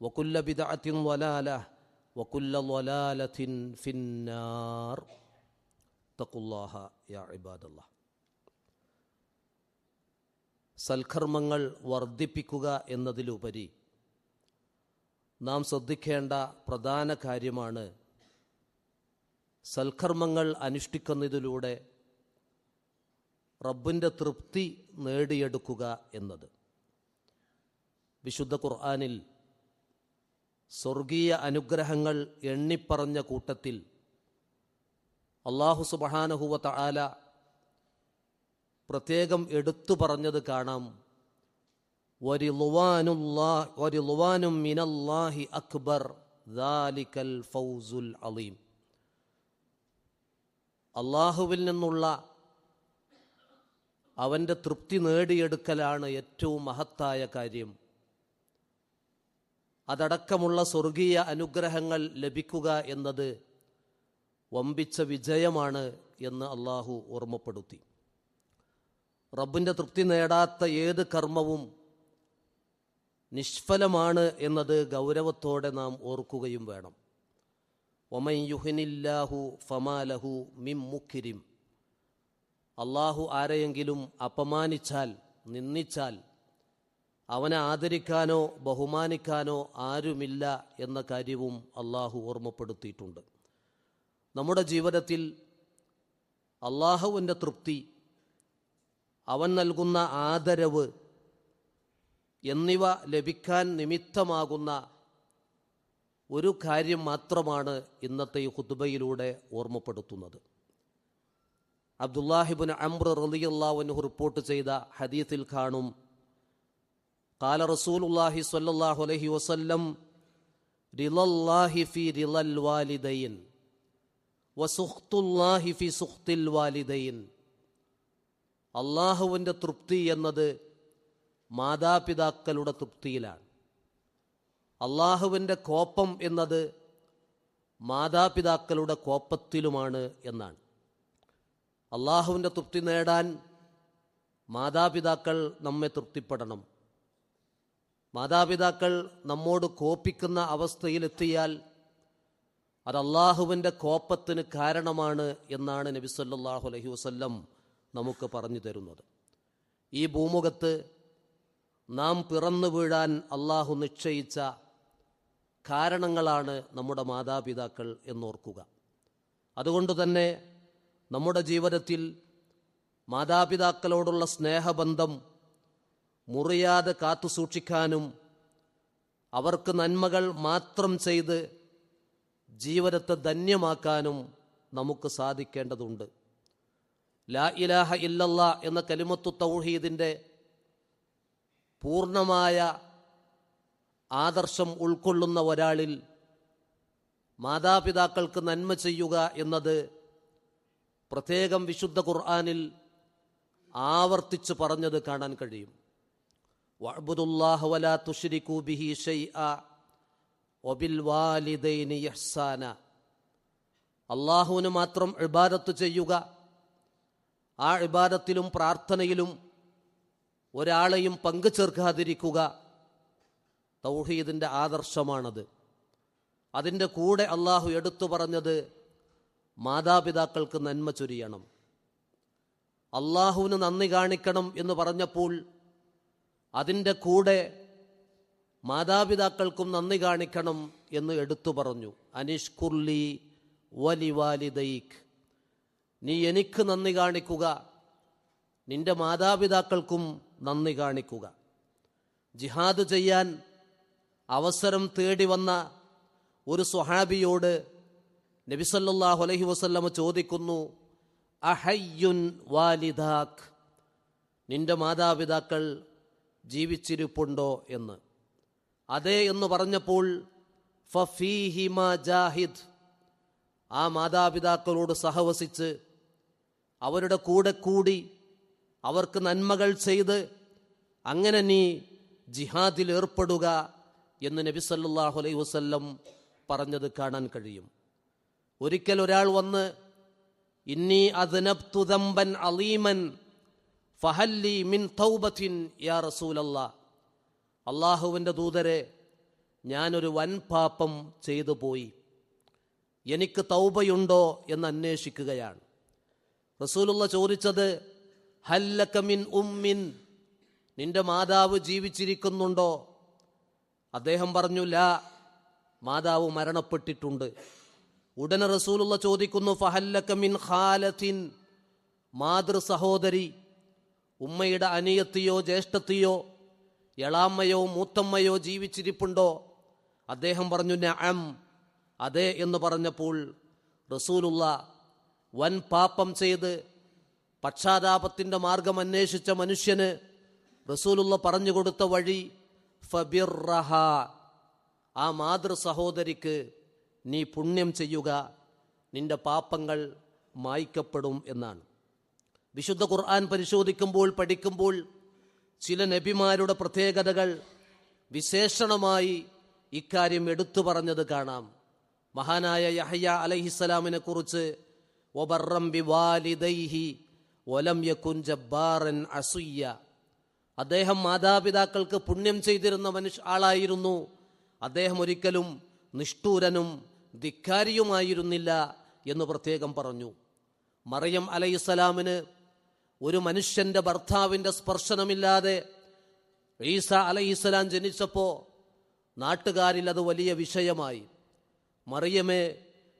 വകുല്ല ബിദഅത്തിൻ വലാല വകുല്ല വലാലത്തിൻ ഫിന്നാർ തക്കുല്ലാഹ യാ ഇബാദല്ലാ സൽക്കർമ്മങ്ങൾ വർദ്ധിപ്പിക്കുക എന്നതിലുപരി നാം ശ്രദ്ധിക്കേണ്ട പ്രധാന കാര്യമാണ് സൽക്കർമ്മങ്ങൾ അനുഷ്ഠിക്കുന്നതിലൂടെ റബ്ബിന്റെ തൃപ്തി നേടിയെടുക്കുക എന്നത്. വിശുദ്ധ ഖുർആാനിൽ സ്വർഗീയ അനുഗ്രഹങ്ങൾ എണ്ണിപ്പറഞ്ഞ കൂട്ടത്തിൽ അള്ളാഹു സുബഹാനഹുവ തആല പ്രത്യേകം എടുത്തു പറഞ്ഞത് കാണാം. വരിളുവാനും മിനല്ലാഹി അക്ബർ ദാലിക്കൽ ഫൗസുൽ അലീം. അള്ളാഹുവിൽ നിന്നുള്ള അവന്റെ തൃപ്തി നേടിയെടുക്കലാണ് ഏറ്റവും മഹത്തായ കാര്യം. അതടക്കമുള്ള സ്വർഗീയ അനുഗ്രഹങ്ങൾ ലഭിക്കുക എന്നത് വമ്പിച്ച വിജയമാണ് എന്ന് അള്ളാഹു ഓർമ്മപ്പെടുത്തി. റബ്ബിന്റെ തൃപ്തി നേടാത്ത ഏത് കർമ്മവും നിഷ്ഫലമാണ് എന്നത് ഗൗരവത്തോടെ നാം ഓർക്കുകയും വേണം. ഒമൻ യുഹിനില്ലാഹു ഫമാലഹു മിം മുക്കിരിം അള്ളാഹു ആരെയെങ്കിലും അപമാനിച്ചാൽ നിന്ദിച്ചാൽ അവനെ ആദരിക്കാനോ ബഹുമാനിക്കാനോ ആരുമില്ല എന്ന കാര്യവും അള്ളാഹു ഓർമ്മപ്പെടുത്തിയിട്ടുണ്ട്. നമ്മുടെ ജീവിതത്തിൽ അള്ളാഹുവിന്റെ തൃപ്തി അവൻ നൽകുന്ന ആദരവ് എന്നിവ ലഭിക്കാൻ നിമിത്തമാകുന്ന ഒരു കാര്യം മാത്രമാണ് ഇന്നത്തെ ഈ ഹുദ്ബയിലൂടെ ഓർമ്മപ്പെടുത്തുന്നത്. അബ്ദുല്ലാഹിബുൻ അംർ റലിയുള്ള റിപ്പോർട്ട് ചെയ്ത ഹദീസിൽ കാണും കാല റസൂലുല്ലാഹി സ്വല്ലല്ലാഹു അലൈഹി വസല്ലം റിലല്ലാഹി ഫി റിലൽ വാലിദൈൻ വസുഖ്തുല്ലാഹി ഫി സുഖ്തിൽ വാലിദൈൻ അള്ളാഹുവിന്റെ തൃപ്തി എന്നത് മാതാപിതാക്കളുടെ തൃപ്തിയിലാണ്. അള്ളാഹുവിന്റെ കോപ്പം എന്നത് മാതാപിതാക്കളുടെ കോപ്പത്തിലുമാണ് എന്നാണ്. അള്ളാഹുവിന്റെ തൃപ്തി നേടാൻ മാതാപിതാക്കൾ നമ്മെ തൃപ്തിപ്പെടണം. മാതാപിതാക്കൾ നമ്മോട് കോപ്പിക്കുന്ന അവസ്ഥയിലെത്തിയാൽ അത് അള്ളാഹുവിന്റെ കോപ്പത്തിന് കാരണമാണ് എന്നാണ് നബി സല്ലാഹു അലഹി വസ്ല്ലം നമുക്ക് പറഞ്ഞു തരുന്നത്. ഈ ഭൂമുഖത്ത് നാം പിറന്നു വീഴാൻ അള്ളാഹു നിശ്ചയിച്ച കാരണങ്ങളാണ് നമ്മുടെ മാതാപിതാക്കൾ എന്നോർക്കുക. അതുകൊണ്ട് തന്നെ നമ്മുടെ ജീവിതത്തിൽ മാതാപിതാക്കളോടുള്ള സ്നേഹബന്ധം മുറിയാതെ കാത്തു സൂക്ഷിക്കാനും അവർക്ക് നന്മകൾ മാത്രം ചെയ്ത് ജീവിതത്തെ ധന്യമാക്കാനും നമുക്ക് സാധിക്കേണ്ടതുണ്ട്. ലാ ഇലാഹ ഇല്ലല്ല എന്ന കലിമത്തു തൗഹീദിന്റെ പൂർണമായ ആദർശം ഉൾക്കൊള്ളുന്ന ഒരാളിൽ മാതാപിതാക്കൾക്ക് നന്മ ചെയ്യുക എന്നത് പ്രത്യേകം വിശുദ്ധ ഖുർആാനിൽ ആവർത്തിച്ച് പറഞ്ഞത് കാണാൻ കഴിയും. വഅ്ബുദുല്ലാഹ വലാ തുശ്രികൂ ബിഹി ഷൈഅ ഒബിൽ വാലിദൈനി യഹ്സാന അള്ളാഹുവിന് മാത്രം ഇബാദത്ത് ചെയ്യുക. ആ ഇബാദത്തിലും പ്രാർത്ഥനയിലും ഒരാളെയും പങ്കു ചേർക്കാതിരിക്കുക തൗഹീദിന്റെ ആദർശമാണത്. അതിന്റെ കൂടെ അള്ളാഹു എടുത്തു പറഞ്ഞത് മാതാപിതാക്കൾക്ക് നന്മ ചൊരിയണം. അള്ളാഹുവിന് നന്ദി കാണിക്കണം എന്ന് പറഞ്ഞപ്പോൾ അതിന്റെ കൂടെ മാതാപിതാക്കൾക്കും നന്ദി കാണിക്കണം എന്ന് എടുത്തു പറഞ്ഞു. അനിഷ്കുർലി വലിവാലിദൈഖ് നീ എനിക്ക് നന്ദി കാണിക്കുക. നിന്റെ മാതാപിതാക്കൾക്കും നന്ദി കാണിക്കുക. ജിഹാദ് ചെയ്യാൻ അവസരം തേടി വന്ന ഒരു സ്വഹാബിയോട് നബിസല്ലാഹു അലഹി വസല്ലമ ചോദിക്കുന്നു അഹയ്യുൻ വാലിദാഖ് നിന്റെ മാതാപിതാക്കൾ ജീവിച്ചിരിപ്പുണ്ടോ എന്ന്. അതെ എന്ന് പറഞ്ഞപ്പോൾ ഫഫീഹിമ ജാഹിദ്. ആ മാതാപിതാക്കളോട് സഹവസിച്ച് അവരുടെ കൂടെ കൂടി അവർക്ക് നന്മകൾ ചെയ്ത് അങ്ങനെ നീ ജിഹാദിൽ ഏർപ്പെടുക എന്ന് നബി സല്ലാഹു അലൈഹി വസ്ല്ലം പറഞ്ഞത് കാണാൻ കഴിയും. ഒരിക്കൽ ഒരാൾ വന്ന് ഇന്നി അദ്നബ്തു ദംബൻ അലീമൻ ഫഹല്ലി മിൻ തൗബത്തിൻ യാ റസൂലല്ല. അള്ളാഹുവിന്റെ ദൂതരെ ഞാനൊരു വൻ പാപം ചെയ്തു പോയി. എനിക്ക് തൗബയുണ്ടോ എന്ന് അന്വേഷിക്കുകയാണ്. റസൂലുള്ള ചോദിച്ചത് ഹല്ലക മിൻ ഉമ്മിൻ നിന്റെ മാതാവ് ജീവിച്ചിരിക്കുന്നുണ്ടോ? അദ്ദേഹം പറഞ്ഞു ലാ മാതാവ് മരണപ്പെട്ടിട്ടുണ്ട്. ഉടനെ റസൂലുള്ള ചോദിക്കുന്നു ഫഹല്ലക മിൻ ഖാലത്തിൻ മാതൃ സഹോദരി. ഉമ്മയുടെ അനിയത്തിയോ ജ്യേഷ്ഠത്തിയോ എളാമ്മയോ മൂത്തമ്മയോ ജീവിച്ചിരിപ്പുണ്ടോ? അദ്ദേഹം പറഞ്ഞു നഅം. അതെ എന്ന് പറഞ്ഞപ്പോൾ റസൂലുള്ള വൻ പാപം ചെയ്ത് പക്ഷാതാപത്തിന്റെ മാർഗം അന്വേഷിച്ച മനുഷ്യന് റസൂലുള്ള പറഞ്ഞു കൊടുത്ത വഴി ഫബിർറഹ. ആ മാതൃ സഹോദരിക്ക് നീ പുണ്യം ചെയ്യുക നിന്റെ പാപ്പങ്ങൾ മായ്ക്കപ്പെടും എന്നാണ്. വിശുദ്ധ ഖുർആൻ പരിശോധിക്കുമ്പോൾ പഠിക്കുമ്പോൾ ചില നബിമാരുടെ പ്രത്യേകതകൾ വിശേഷണമായി ഇക്കാര്യം എടുത്തു പറഞ്ഞത് കാണാം. മഹാനായ യഹയ്യ അലഹിസ്സലാമിനെ കുറിച്ച് അദ്ദേഹം മാതാപിതാക്കൾക്ക് പുണ്യം ചെയ്തിരുന്ന മനുഷ്യ ആളായിരുന്നു. അദ്ദേഹം ഒരിക്കലും നിഷ്ഠൂരനും ധിക്കാരിയുമായിരുന്നില്ല എന്ന് പ്രത്യേകം പറഞ്ഞു. മറിയം അലൈഹിസ്സലാമിന് ഒരു മനുഷ്യന്റെ ഭർത്താവിന്റെ സ്പർശനമില്ലാതെ ഈസ അലൈഹിസ്സലാം ജനിച്ചപ്പോൾ നാട്ടുകാരിൽ അത് വലിയ വിഷയമായി. മറിയമേ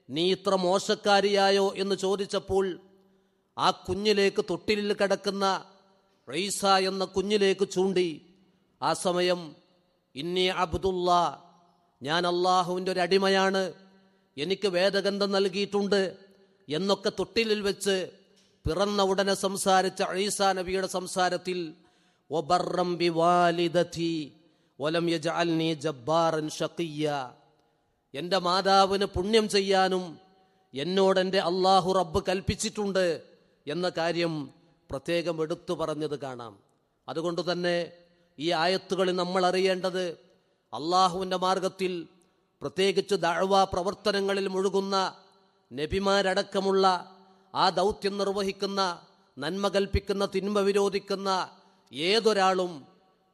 നീ ഇത്ര മോശക്കാരിയായോ എന്ന് ചോദിച്ചപ്പോൾ ആ കുഞ്ഞിലേക്ക് തൊട്ടിലിൽ കിടക്കുന്ന റീസ എന്ന കുഞ്ഞിലേക്ക് ചൂണ്ടി ആ സമയം ഇന്നി അബ്ദുള്ള ഞാൻ അള്ളാഹുവിന്റെ ഒരു അടിമയാണ് എനിക്ക് വേദഗന്ധം നൽകിയിട്ടുണ്ട് എന്നൊക്കെ തൊട്ടിലിൽ വെച്ച് പിറന്ന ഉടനെ സംസാരിച്ച ഈസാ നബിയുടെ സംസാരത്തിൽ ഒബറം ബി വലം യജഅൽനി ജബ്ബാറൻ ഷക്കിയ എന്റെ മാതാവിന് പുണ്യം ചെയ്യാനും എന്നോട് എന്റെ അള്ളാഹു റബ്ബ് കൽപ്പിച്ചിട്ടുണ്ട് എന്ന കാര്യം പ്രത്യേകം എടുത്തു പറഞ്ഞത് കാണാം. അതുകൊണ്ട് തന്നെ ഈ ആയത്തുകളിൽ നമ്മൾ അറിയേണ്ടത് അള്ളാഹുവിന്റെ മാർഗത്തിൽ പ്രത്യേകിച്ച് ദഴവ പ്രവർത്തനങ്ങളിൽ മുഴുകുന്ന നബിമാരടക്കമുള്ള ആ ദൗത്യം നിർവഹിക്കുന്ന നന്മ കൽപ്പിക്കുന്ന തിന്മ വിരോധിക്കുന്ന ഏതൊരാളും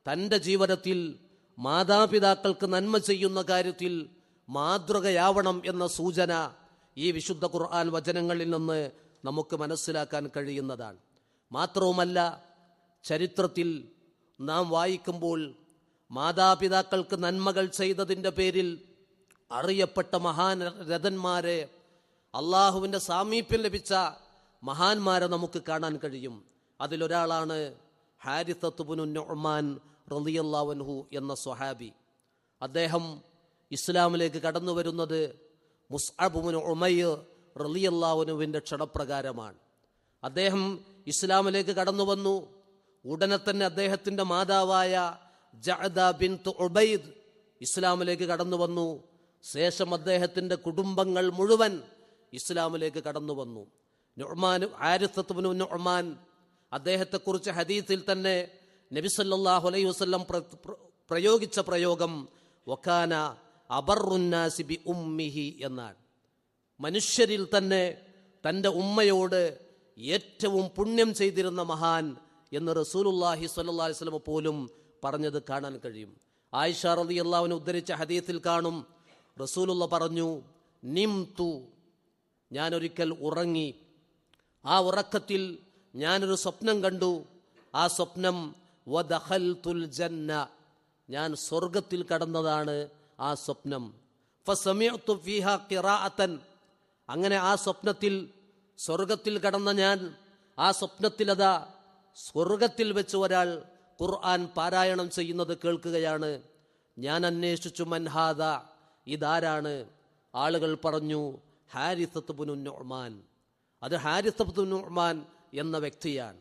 തന്റെ ജീവിതത്തിൽ മാതാപിതാക്കൾക്ക് നന്മ ചെയ്യുന്ന കാര്യത്തിൽ മാതൃകയാവണം എന്ന സൂചന ഈ വിശുദ്ധ ഖുർആൻ വചനങ്ങളിൽ നിന്ന് നമുക്ക് മനസ്സിലാക്കാൻ കഴിയുന്നതാണ്. മാത്രവുമല്ല ചരിത്രത്തിൽ നാം വായിക്കുമ്പോൾ മാതാപിതാക്കൾക്ക് നന്മകൾ ചെയ്തതിന്റെ പേരിൽ അറിയപ്പെട്ട മഹാൻ രഥന്മാരെ അള്ളാഹുവിന്റെ സാമീപ്യം ലഭിച്ച മഹാന്മാരെ നമുക്ക് കാണാൻ കഴിയും. അതിലൊരാളാണ് ഹാരിത്തത്തുബുനു നൊഹ്മാൻ റലിയല്ലാവൻഹു എന്ന സ്വഹാബി. അദ്ദേഹം ഇസ്ലാമിലേക്ക് കടന്നു വരുന്നത് മുസ്അബുമുൻ ഉമയ്യ് റലിയല്ലാവനുവിന്റെ ക്ഷണപ്രകാരമാണ്. അദ്ദേഹം ഇസ്ലാമിലേക്ക് കടന്നു വന്നു. ഉടനെ തന്നെ അദ്ദേഹത്തിന്റെ മാതാവായ ജഅദ ബിൻ ഉബൈദ് ഇസ്ലാമിലേക്ക് കടന്നു വന്നു. ശേഷം അദ്ദേഹത്തിന്റെ കുടുംബങ്ങൾ മുഴുവൻ ഇസ്ലാമിലേക്ക് കടന്നു വന്നു. നുഅ്മാൻ ആരിസത്തുബിനു അദ്ദേഹത്തെ അദ്ദേഹത്തെക്കുറിച്ച് ഹദീസിൽ തന്നെ നബി സല്ലല്ലാഹു അലൈഹി പ്ര- പ്രയോഗിച്ച പ്രയോഗം വക്കാന അബറുന്നാസി ബി ഉമ്മിഹി എന്നാണ്. മനുഷ്യരിൽ തന്നെ തന്റെ ഉമ്മയോട് ഏറ്റവും പുണ്യം ചെയ്തിരുന്ന മഹാൻ എന്ന് റസൂലുല്ലാഹി സ്വല്ലല്ലാഹി അലൈഹി വസല്ലം പോലും പറഞ്ഞത് കാണാൻ കഴിയും. ആയിഷ അള്ളാവിനെ ഉദ്ധരിച്ച ഹദീത്തിൽ കാണും റസൂലുള്ള പറഞ്ഞു നിം തു ഞാനൊരിക്കൽ ഉറങ്ങി. ആ ഉറക്കത്തിൽ ഞാനൊരു സ്വപ്നം കണ്ടു. ആ സ്വപ്നം വദഖൽതുൽ ജന്ന ഞാൻ സ്വർഗത്തിൽ കടന്നതാണ് ആ സ്വപ്നം. ഫസമിയത്തു ഫീഹ ഖിറാഅത്തൻ അങ്ങനെ ആ സ്വപ്നത്തിൽ സ്വർഗത്തിൽ കടന്ന ഞാൻ ആ സ്വപ്നത്തിലതാ സ്വർഗത്തിൽ വെച്ച് ഒരാൾ ഖുർആൻ പാരായണം ചെയ്യുന്നത് കേൾക്കുകയാണ്. ഞാൻ അന്വേഷിച്ചു മൻഹാദ ഇതാരാണ്? ആളുകൾ പറഞ്ഞു ഹാരിസത്ത് നുഹ്മാൻ അത് ഹാരിസത്ത് ബുനു എന്ന വ്യക്തിയാണ്.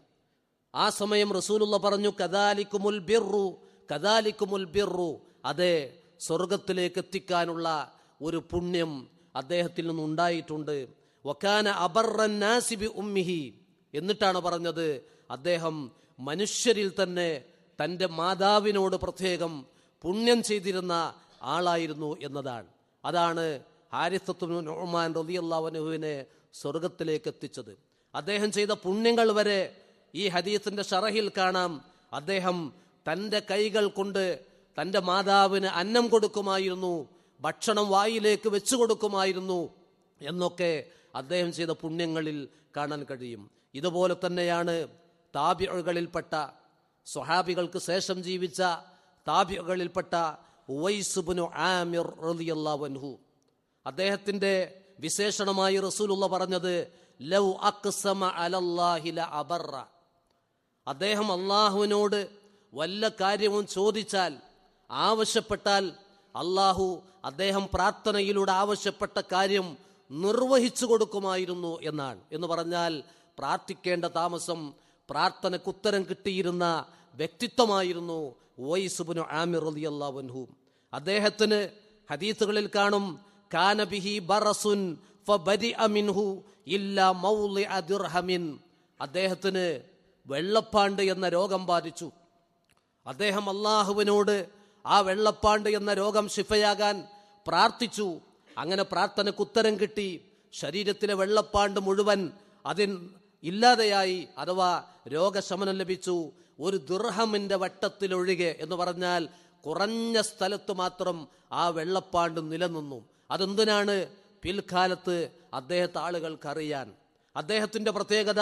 ആ സമയം റസൂലുള്ള പറഞ്ഞു കദാലിക്കുമുൽ ബിർറു കദാലിക്കുമുൽ ബിർറു. അതെ സ്വർഗത്തിലേക്ക് എത്തിക്കാനുള്ള ഒരു പുണ്യം അദ്ദേഹത്തിൽ നിന്നുണ്ടായിട്ടുണ്ട് വക്കാന അബർറൻ നാസിബി ഉമ്മിഹി. എന്നിട്ടാണ് പറഞ്ഞത് അദ്ദേഹം മനുഷ്യരിൽ തന്നെ തന്റെ മാതാവിനോട് പ്രത്യേകം പുണ്യം ചെയ്തിരുന്ന ആളായിരുന്നു എന്നതാണ്. അതാണ് ഹാരിസത്തു നോമാൻ റതിയല്ലാവനുവിനെ സ്വർഗത്തിലേക്ക് എത്തിച്ചത്. അദ്ദേഹം ചെയ്ത പുണ്യങ്ങൾ വരെ ഈ ഹദീസിന്റെ ഷറഹിൽ കാണാം. അദ്ദേഹം തന്റെ കൈകൾ കൊണ്ട് തന്റെ മാതാവിന് അന്നം കൊടുക്കുമായിരുന്നു ഭക്ഷണം വായിലേക്ക് വെച്ചു കൊടുക്കുമായിരുന്നു എന്നൊക്കെ അദ്ദേഹം ചെയ്ത പുണ്യങ്ങളിൽ കാണാൻ കഴിയും. ഇതുപോലെ തന്നെയാണ് താബികളിൽപ്പെട്ട സ്വഹാബികൾക്ക് ശേഷം ജീവിച്ച താബികളിൽപ്പെട്ട ഉവൈസുബുനു ആമിർ റളിയല്ലാഹു അദ്ദേഹത്തിന്റെ വിശേഷണമായി റസൂലുള്ള പറഞ്ഞത് ലൗ അക്സമ അലല്ലാഹില അബറ അദ്ദേഹം അള്ളാഹുവിനോട് വല്ല കാര്യവും ചോദിച്ചാൽ ആവശ്യപ്പെട്ടാൽ അള്ളാഹു അദ്ദേഹം പ്രാർത്ഥനയിലൂടെ ആവശ്യപ്പെട്ട കാര്യം നിർവഹിച്ചു കൊടുക്കുമായിരുന്നു എന്നാണ്. എന്ന് പറഞ്ഞാൽ പ്രാർത്ഥിക്കേണ്ട താമസം പ്രാർത്ഥനക്കുത്തരം കിട്ടിയിരുന്ന വ്യക്തിത്വമായിരുന്നു വൈസുബിനു ആമിർ അലി അള്ളാഹുൻഹു അദ്ദേഹത്തിന് ഹദീസുകളിൽ കാണും മിൻഹു മൗലി അദ്ദേഹത്തിന് വെള്ളപ്പാണ്ട് എന്ന രോഗം ബാധിച്ചു. അദ്ദേഹം അള്ളാഹുവിനോട് ആ വെള്ളപ്പാണ്ട് എന്ന രോഗം ശിഫയാകാൻ പ്രാർത്ഥിച്ചു. അങ്ങനെ പ്രാർത്ഥനയ്ക്ക് ഉത്തരം കിട്ടി. ശരീരത്തിലെ വെള്ളപ്പാണ്ട് മുഴുവൻ അതിൻ ഇല്ലാതെയായി അഥവാ രോഗശമനം ലഭിച്ചു. ഒരു ദുർഹമിന്റെ വട്ടത്തിലൊഴികെ എന്ന് പറഞ്ഞാൽ കുറഞ്ഞ സ്ഥലത്ത് മാത്രം ആ വെള്ളപ്പാണ്ട് നിലനിന്നു. അതെന്തിനാണ് പിൽക്കാലത്ത് അദ്ദേഹത്തെ ആളുകൾക്കറിയാൻ? അദ്ദേഹത്തിന്റെ പ്രത്യേകത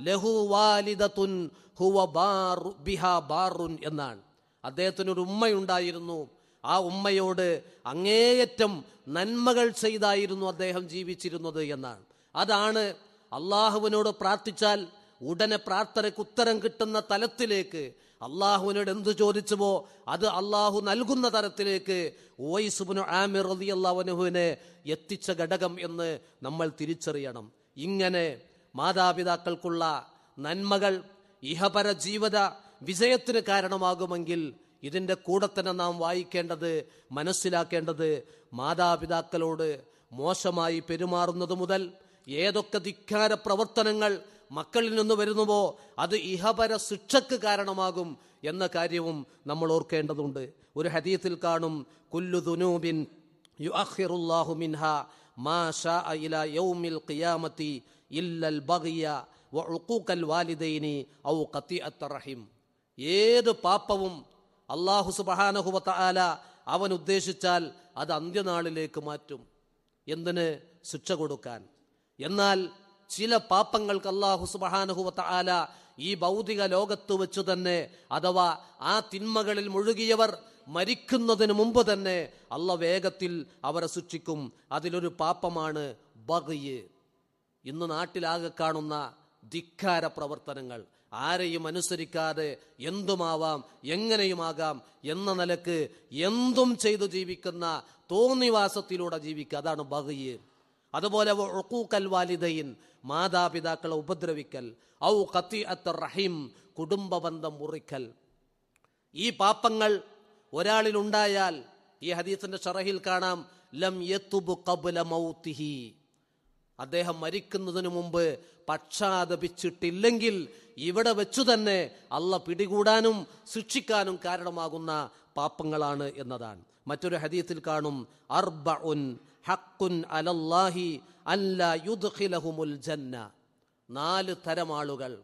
ലഹു വാലിദത്തുൻ ഹുവ ബാറു ബിഹ ബാറുൻ എന്നാണ്. അദ്ദേഹത്തിനൊരു ഉമ്മയുണ്ടായിരുന്നു. ആ ഉമ്മയോട് അങ്ങേയറ്റം നന്മകൾ ചെയ്തായിരുന്നു അദ്ദേഹം ജീവിച്ചിരുന്നത് എന്നാണ്. അതാണ് അള്ളാഹുവിനോട് പ്രാർത്ഥിച്ചാൽ ഉടനെ പ്രാർത്ഥനയ്ക്ക് ഉത്തരം കിട്ടുന്ന തലത്തിലേക്ക് അള്ളാഹുവിനോട് എന്ത് ചോദിച്ചുവോ അത് അള്ളാഹു നൽകുന്ന തരത്തിലേക്ക് ഓയിസുബിനു ആമിർ റതി അള്ളാഹുനഹുവിനെ എത്തിച്ച ഘടകം എന്ന് നമ്മൾ തിരിച്ചറിയണം. ഇങ്ങനെ മാതാപിതാക്കൾക്കുള്ള നന്മകൾ ഇഹപര ജീവിത വിജയത്തിന് കാരണമാകുമെങ്കിൽ ഇതിന്റെ കൂടെ തന്നെ നാം വായിക്കേണ്ടത് മനസ്സിലാക്കേണ്ടത് മാതാപിതാക്കളോട് മോശമായി പെരുമാറുന്നത് മുതൽ ഏതൊക്കെ ധിക്കാര പ്രവർത്തനങ്ങൾ മക്കളിൽ നിന്ന് വരുന്നുവോ അത് ഇഹപര ശിക്ഷക്ക് കാരണമാകും എന്ന കാര്യവും നമ്മൾ ഓർക്കേണ്ടതുണ്ട്. ഒരു ഹദീത്തിൽ കാണും കുല്ലു ദുനൂബിൻ യുഅഖിറുല്ലാഹു മിൻഹ മാ ഷാ ഇലാ യൗമിൽ ഖിയാമത്തി ഇല്ലൽ ബഗിയ വഉഖൂഖൽ വാലിദൈനി ഔ ഖത്തിഅത്ത റഹിം. ഏത് പാപ്പവും അള്ളാഹു സുബ്ഹാനഹു വതആല അവൻ ഉദ്ദേശിച്ചാൽ അത് അന്ത്യനാളിലേക്ക് മാറ്റും. എന്തിന്? ശിക്ഷ കൊടുക്കാൻ. എന്നാൽ ചില പാപ്പങ്ങൾക്ക് അള്ളാഹു സുബാനുഹുവത്ത ആല ഈ ഭൗതിക ലോകത്ത് വെച്ചു തന്നെ അഥവാ ആ തിന്മകളിൽ മുഴുകിയവർ മരിക്കുന്നതിന് മുമ്പ് തന്നെ അല്ല വേഗത്തിൽ അവരെ ശിക്ഷിക്കും അതിലൊരു പാപ്പമാണ് ബഗയ്. ഇന്ന് നാട്ടിലാകെ കാണുന്ന ധിക്കാര പ്രവർത്തനങ്ങൾ. ആരെയും അനുസരിക്കാതെ എന്തുമാവാം എങ്ങനെയുമാകാം എന്ന നിലയ്ക്ക് എന്തും ചെയ്തു ജീവിക്കുന്ന തോന്നിവാസത്തിലൂടെ ജീവിക്കുക അതാണ് ബഗയ്. അതുപോലെ വാലിദൈൻ. മാതാപിതാക്കളെ ഉപദ്രവിക്കൽ. ഔ കത്തി അത്ത റഹീം കുടുംബബന്ധം മുറിക്കൽ. ഈ പാപ്പങ്ങൾ ഒരാളിൽ ഉണ്ടായാൽ ഈ ഹദീസിന്റെ ഷറഹിൽ കാണാം ലം യത്തുബു കബുല മൗത്തിഹി. അദ്ദേഹം മരിക്കുന്നതിന് മുമ്പ് പക്ഷാതപിച്ചിട്ടില്ലെങ്കിൽ ഇവിടെ വെച്ചു തന്നെ അല്ല പിടികൂടാനും ശിക്ഷിക്കാനും കാരണമാകുന്ന പാപ്പങ്ങളാണ് എന്നതാണ്. മറ്റൊരു ഹദീത്തിൽ കാണും അർബഉൻ ഹഖുൻ അലല്ലാഹി അല്ലാ യുദ്ഖിലഹുമുൽ ജന്ന. നാല് തരം ആളുകൾ.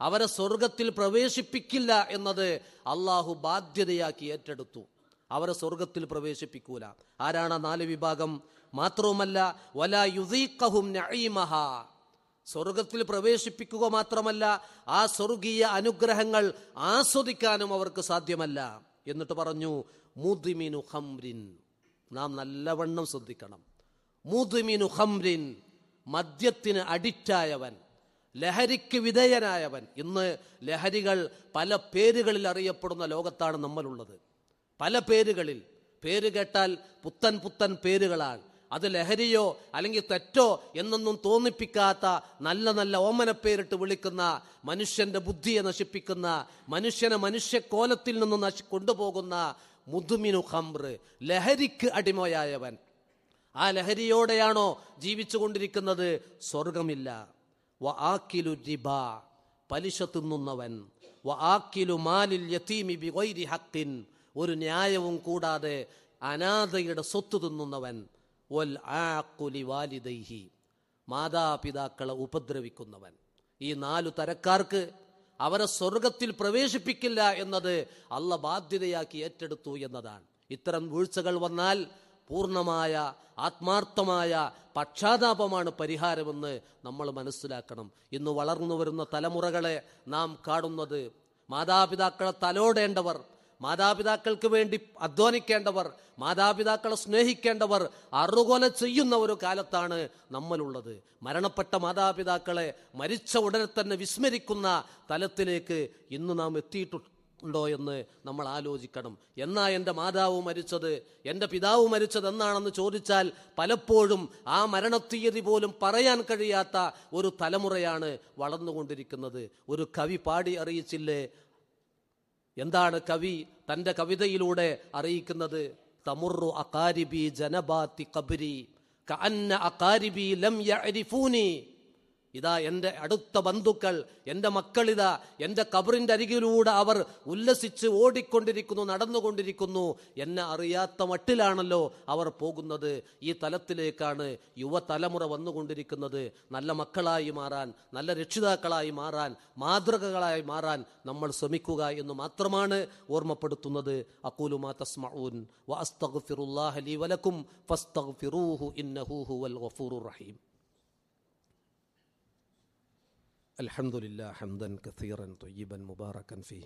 അവരെ സ്വർഗത്തിൽ പ്രവേശിപ്പിക്കില്ല എന്നത് അള്ളാഹു ബാധ്യതയാക്കി ഏറ്റെടുത്തു. അവരെ സ്വർഗത്തിൽ പ്രവേശിപ്പിക്കൂല. ആരാണ് നാല് വിഭാഗം? മാത്രവുമല്ല വല യുദീഖഹും സ്വർഗത്തിൽ പ്രവേശിപ്പിക്കുക മാത്രമല്ല ആ സ്വർഗീയ അനുഗ്രഹങ്ങൾ ആസ്വദിക്കാനും അവർക്ക് സാധ്യമല്ല. എന്നിട്ട് പറഞ്ഞു മുദിമിനു ഹംറിൻ നാം നല്ലവണ്ണം ശ്രദ്ധിക്കണം. മൂതുമിനു ഹംറിൻ മദ്യത്തിന് അഡിക്റ്റായവൻ ലഹരിക്ക് വിധേയനായവൻ. ഇന്ന് ലഹരികൾ പല പേരുകളിൽ അറിയപ്പെടുന്ന ലോകത്താണ് നമ്മളുള്ളത്. പല പേരുകളിൽ. പേര് കേട്ടാൽ പുത്തൻ പുത്തൻ പേരുകളാണ്. അത് ലഹരിയോ അല്ലെങ്കിൽ തെറ്റോ എന്നൊന്നും തോന്നിപ്പിക്കാത്ത നല്ല നല്ല ഓമന പേരിട്ട് വിളിക്കുന്ന മനുഷ്യന്റെ ബുദ്ധിയെ നശിപ്പിക്കുന്ന മനുഷ്യനെ മനുഷ്യക്കോലത്തിൽ നിന്ന് നശി കൊണ്ടുപോകുന്ന മുതുമിനു ഹംറ് ലഹരിക്ക് അടിമയായവൻ. ആ ലഹരിയോടെയാണോ ജീവിച്ചു കൊണ്ടിരിക്കുന്നത് സ്വർഗമില്ല വ ആക്കിലു റിബ പലിശ തിന്നുന്നവൻ. വ ആക്കിലു മാലിൽ യതീമി ബിഗൈരി ഹക്കിൻ ഒരു ന്യായവും കൂടാതെ അനാഥയുടെ സ്വത്ത് തിന്നുന്നവൻ. വൽ ആഖുലി വാലിദൈഹി മാതാപിതാക്കളെ ഉപദ്രവിക്കുന്നവൻ. ഈ നാലു തരക്കാർക്ക് അവരെ സ്വർഗത്തിൽ പ്രവേശിപ്പിക്കില്ല എന്നത് അല്ല ബാധ്യതയാക്കി ഏറ്റെടുത്തു എന്നതാണ്. ഇത്തരം വീഴ്ചകൾ വന്നാൽ പൂർണമായ ആത്മാർത്ഥമായ പക്ഷാതാപമാണ് പരിഹാരമെന്ന് നമ്മൾ മനസ്സിലാക്കണം. ഇന്ന് വളർന്നു വരുന്ന തലമുറകളെ നാം കാണുന്നത് മാതാപിതാക്കളെ തലോടേണ്ടവർ മാതാപിതാക്കൾക്ക് വേണ്ടി അധ്വാനിക്കേണ്ടവർ മാതാപിതാക്കളെ സ്നേഹിക്കേണ്ടവർ അറുകൊല ചെയ്യുന്ന ഒരു കാലത്താണ് നമ്മളുള്ളത്. മരണപ്പെട്ട മാതാപിതാക്കളെ മരിച്ച ഉടനെ തന്നെ വിസ്മരിക്കുന്ന തലത്തിലേക്ക് ഇന്ന് നാം എത്തിയിട്ടുണ്ടോ എന്ന് നമ്മൾ ആലോചിക്കണം. എന്നാ എന്റെ മാതാവ് മരിച്ചത് എന്റെ പിതാവ് മരിച്ചത് എന്നാണെന്ന് ചോദിച്ചാൽ പലപ്പോഴും ആ മരണത്തീയതി പോലും പറയാൻ കഴിയാത്ത ഒരു തലമുറയാണ് വളർന്നുകൊണ്ടിരിക്കുന്നത്. ഒരു കവി പാടി അറിയിച്ചില്ലേ എന്താണ് കവി തന്റെ കവിതയിലൂടെ അറിയിക്കുന്നത്? തമുറു അകാരിബി ജനബാത്തി കബരി. ലം യഅരിഫൂനി. ഇതാ എന്റെ അടുത്ത ബന്ധുക്കൾ എന്റെ മക്കളിതാ എന്റെ കബറിന്റെ അരികിലൂടെ അവർ ഉല്ലസിച്ച് ഓടിക്കൊണ്ടിരിക്കുന്നു നടന്നുകൊണ്ടിരിക്കുന്നു. എന്നെ അറിയാത്ത മട്ടിലാണല്ലോ അവർ പോകുന്നത്. ഈ തലത്തിലേക്കാണ് യുവതലമുറ വന്നുകൊണ്ടിരിക്കുന്നത്. നല്ല മക്കളായി മാറാൻ നല്ല രക്ഷിതാക്കളായി മാറാൻ മാതൃകകളായി മാറാൻ നമ്മൾ ശ്രമിക്കുക എന്ന് മാത്രമാണ് ഓർമ്മപ്പെടുത്തുന്നത്. അക്കൂലുമാ തസ്മഊൻ. വ അസ്തഗ്ഫിറുല്ലാഹ ലി വലക്കും ഫസ്തഗ്ഫിറൂഹു ഇന്നഹു ഹുവൽ റഹീം. الحمد لله حمدا كثيرا طيبا مباركا فيه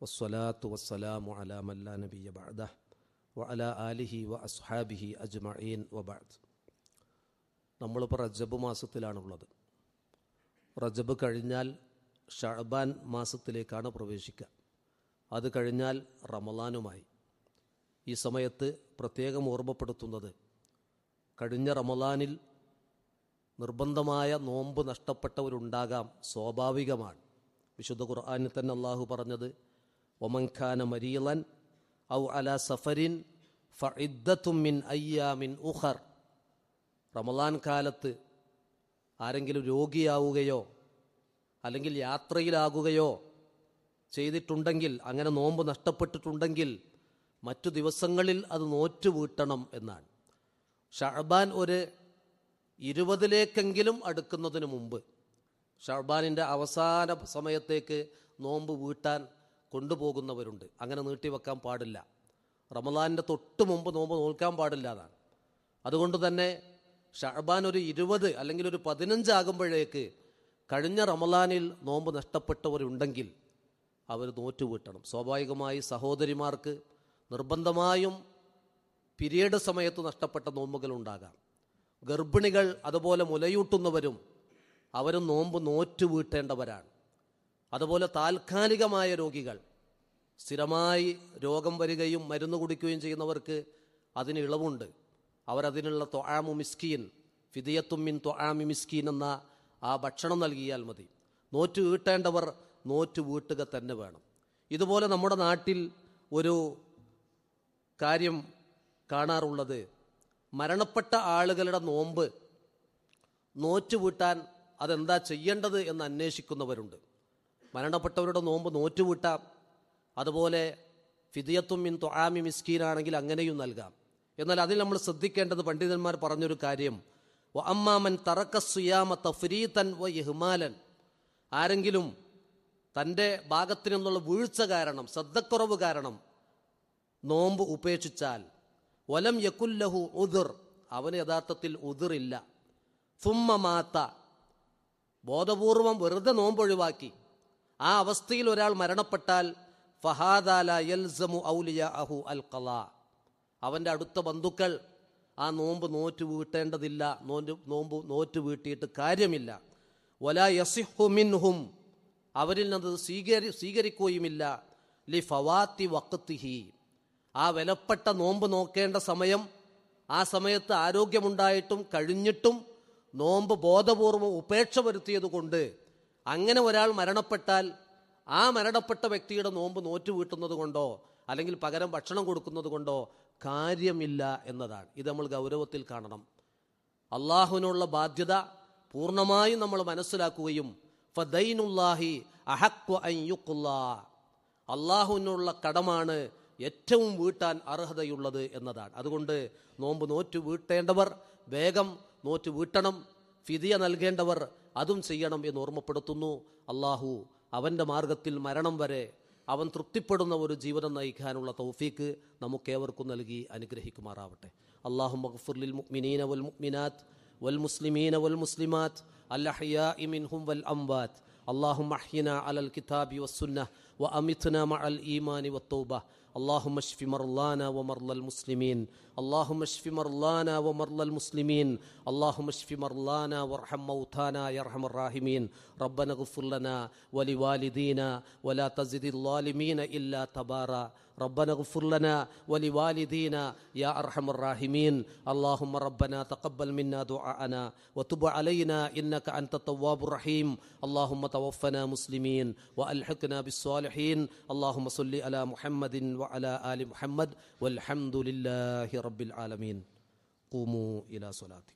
والصلاة والسلام على من لا نبي بعده وعلى آله وأصحابه أجمعين وبعد നമ്മളിപ്പോൾ റജബ് മാസത്തിലാണുള്ളത് റജബ് കഴിഞ്ഞാൽ ഷഅബാൻ മാസത്തിലേക്കാണ് പ്രവേശിക്കുക അത് കഴിഞ്ഞാൽ റമലാനുമായി ഈ സമയത്ത് പ്രത്യേകം ഓർമ്മപ്പെടുത്തുന്നത് കഴിഞ്ഞ റമലാനിൽ നിർബന്ധമായ നോമ്പ് നഷ്ടപ്പെട്ടവരുണ്ടാകാം സ്വാഭാവികമാണ്. വിശുദ്ധ ഖുർആാനിൽ തന്നെ അള്ളാഹു പറഞ്ഞത് ഒമൻഖാന മരീലൻ ഔ അല സഫരിൻ ഫഇദ്ദത്തുമിൻ അയ്യാമിൻ ഉഹർ റമലാൻ കാലത്ത് ആരെങ്കിലും രോഗിയാവുകയോ അല്ലെങ്കിൽ യാത്രയിലാകുകയോ ചെയ്തിട്ടുണ്ടെങ്കിൽ അങ്ങനെ നോമ്പ് നഷ്ടപ്പെട്ടിട്ടുണ്ടെങ്കിൽ മറ്റു ദിവസങ്ങളിൽ അത് നോറ്റു വീട്ടണം എന്നാണ്. ഷഹബാൻ ഒരു ഇരുപതിലേക്കെങ്കിലും അടുക്കുന്നതിന് മുമ്പ് ഷർബാനിന്റെ അവസാന സമയത്തേക്ക് നോമ്പ് വീട്ടാൻ കൊണ്ടുപോകുന്നവരുണ്ട്. അങ്ങനെ നീട്ടിവെക്കാൻ പാടില്ല. റമദാനിന്റെ തൊട്ട് മുമ്പ് നോമ്പ് നോൽക്കാൻ പാടില്ല അതുകൊണ്ട് തന്നെ ഷർബാൻ ഒരു ഇരുപത് അല്ലെങ്കിൽ ഒരു പതിനഞ്ചാകുമ്പോഴേക്ക് കഴിഞ്ഞ റമദാനിൽ നോമ്പ് നഷ്ടപ്പെട്ടവരുണ്ടെങ്കിൽ അവർ നോറ്റു വീട്ടണം. സ്വാഭാവികമായി സഹോദരിമാർക്ക് നിർബന്ധമായും പിരീഡ് സമയത്ത് നഷ്ടപ്പെട്ട നോമ്പുകൾ ഉണ്ടാകാം. ഗർഭിണികൾ അതുപോലെ മുലയൂട്ടുന്നവരും അവരും നോമ്പ് നോറ്റു വീട്ടേണ്ടവരാണ് അതുപോലെ താൽക്കാലികമായ രോഗികൾ സ്ഥിരമായി രോഗം വരികയും മരുന്ന് കുടിക്കുകയും ചെയ്യുന്നവർക്ക് അതിന് ഇളവുണ്ട്. അവരതിനുള്ള തൊഴാമു മിസ്കീൻ ഫിദിയത്തുമ്മിൻ തൊഴാമി മിസ്കീൻ എന്ന ആ ഭക്ഷണം നൽകിയാൽ മതി. നോറ്റ് വീട്ടേണ്ടവർ നോറ്റ് വീട്ടുക തന്നെ വേണം. ഇതുപോലെ നമ്മുടെ നാട്ടിൽ ഒരു കാര്യം കാണാറുള്ളത് മരണപ്പെട്ട ആളുകളുടെ നോമ്പ് നോറ്റുവീട്ടാൻ അതെന്താ ചെയ്യേണ്ടത് എന്ന് അന്വേഷിക്കുന്നവരുണ്ട്. മരണപ്പെട്ടവരുടെ നോമ്പ് നോറ്റുവീട്ടാം. അതുപോലെ ഫിദിയത്തും മിൻ തൊഴാമി മിസ്കീനാണെങ്കിൽ അങ്ങനെയും നൽകാം. എന്നാൽ അതിൽ നമ്മൾ ശ്രദ്ധിക്കേണ്ടത് പണ്ഡിതന്മാർ പറഞ്ഞൊരു കാര്യം. വ അമ്മാമൻ തറക്ക സുയാമ തഫ്രീതൻ വ യഹ്മാലൻ ആരെങ്കിലും തന്റെ ഭാഗത്തു നിന്നുള്ള വീഴ്ച കാരണം ശ്രദ്ധക്കുറവ് കാരണം നോമ്പ് ഉപേക്ഷിച്ചാൽ വലം യക്കുല്ലഹു ഉതിർ അവന് യഥാർത്ഥത്തിൽ ഉതിറില്ല സുമ്മ മാത്ത. ബോധപൂർവം വെറുതെ നോമ്പൊഴിവാക്കി. ആ അവസ്ഥയിൽ ഒരാൾ മരണപ്പെട്ടാൽ ഫഹാദാല യൽസമു ഔലിയ അഹു അൽ കല അവന്റെ അടുത്ത ബന്ധുക്കൾ ആ നോമ്പ് നോറ്റു വീട്ടേണ്ടതില്ല. നോമ്പ് നോമ്പ് നോറ്റു വീട്ടിയിട്ട് കാര്യമില്ല. വലാ യസിഹു മിൻഹും. അവരിൽ നിന്ന് സ്വീകരി സ്വീകരിക്കുകയുമില്ല. ലി ഫവാത്തി വക്കത്തിഹി ആ വിലപ്പെട്ട നോമ്പ് നോക്കേണ്ട സമയം ആ സമയത്ത് ആരോഗ്യമുണ്ടായിട്ടും കഴിഞ്ഞിട്ടും നോമ്പ് ബോധപൂർവം ഉപേക്ഷ വരുത്തിയതുകൊണ്ട് അങ്ങനെ ഒരാൾ മരണപ്പെട്ടാൽ ആ മരണപ്പെട്ട വ്യക്തിയുടെ നോമ്പ് നോറ്റു വീട്ടുന്നത് കൊണ്ടോ അല്ലെങ്കിൽ പകരം ഭക്ഷണം കൊടുക്കുന്നത് കൊണ്ടോ കാര്യമില്ല എന്നതാണ്. ഇത് നമ്മൾ ഗൗരവത്തിൽ കാണണം. അള്ളാഹുവിനുള്ള ബാധ്യത പൂർണമായും നമ്മൾ മനസ്സിലാക്കുകയും ഫദൈനുല്ലാഹി അഹക്വ അയ്യുക്കുല്ലാ അള്ളാഹുവിനുള്ള കടമാണ് ഏറ്റവും വീട്ടാൻ അർഹതയുള്ളത് എന്നതാണ് അതുകൊണ്ട് നോമ്പ് നോറ്റു വീട്ടേണ്ടവർ വേഗം നോറ്റു വീട്ടണം ഫിദിയ നൽകേണ്ടവർ അതും ചെയ്യണം എന്ന് ഓർമ്മപ്പെടുത്തുന്നു അള്ളാഹു അവൻ്റെ മാർഗത്തിൽ മരണം വരെ അവൻ തൃപ്തിപ്പെടുന്ന ഒരു ജീവിതം നയിക്കാനുള്ള തൗഫീക്ക് നമുക്കേവർക്കും നൽകി അനുഗ്രഹിക്കുമാറാവട്ടെ അള്ളാഹു മഗ്ഫുർലിൽ മുഅ്മിനീന വൽ മുഅ്മിനാത്ത് വൽ മുസ്ലിമീന വൽ മുസ്ലിമാത്ത് അല്ലഹയാഇ മിൻഹും വൽ അംവാത്ത് اللهم احينا على الكتاب والسنه وامتنا مع الايمان والتوبه اللهم اشف مرضانا ومرضى المسلمين. اللهم اشف مرضانا ومرضى المسلمين. اللهم اشف مرضانا وارحم موتانا يا ارحم الراحمين. ربنا اغفر لنا ولوالدينا ولا تزد الظالمين إلا تبارا. ربنا اغفر لنا ولوالدينا يا أرحم الراحمين. اللهم ربنا تقبل منا دعاءنا وتب علينا إنك أنت التواب الرحيم. اللهم توفنا مسلمين وألحقنا بالصالحين. اللهم صل على محمد وعلى آل محمد والحمد لله رب العالمين. قوموا إلى صلاتكم.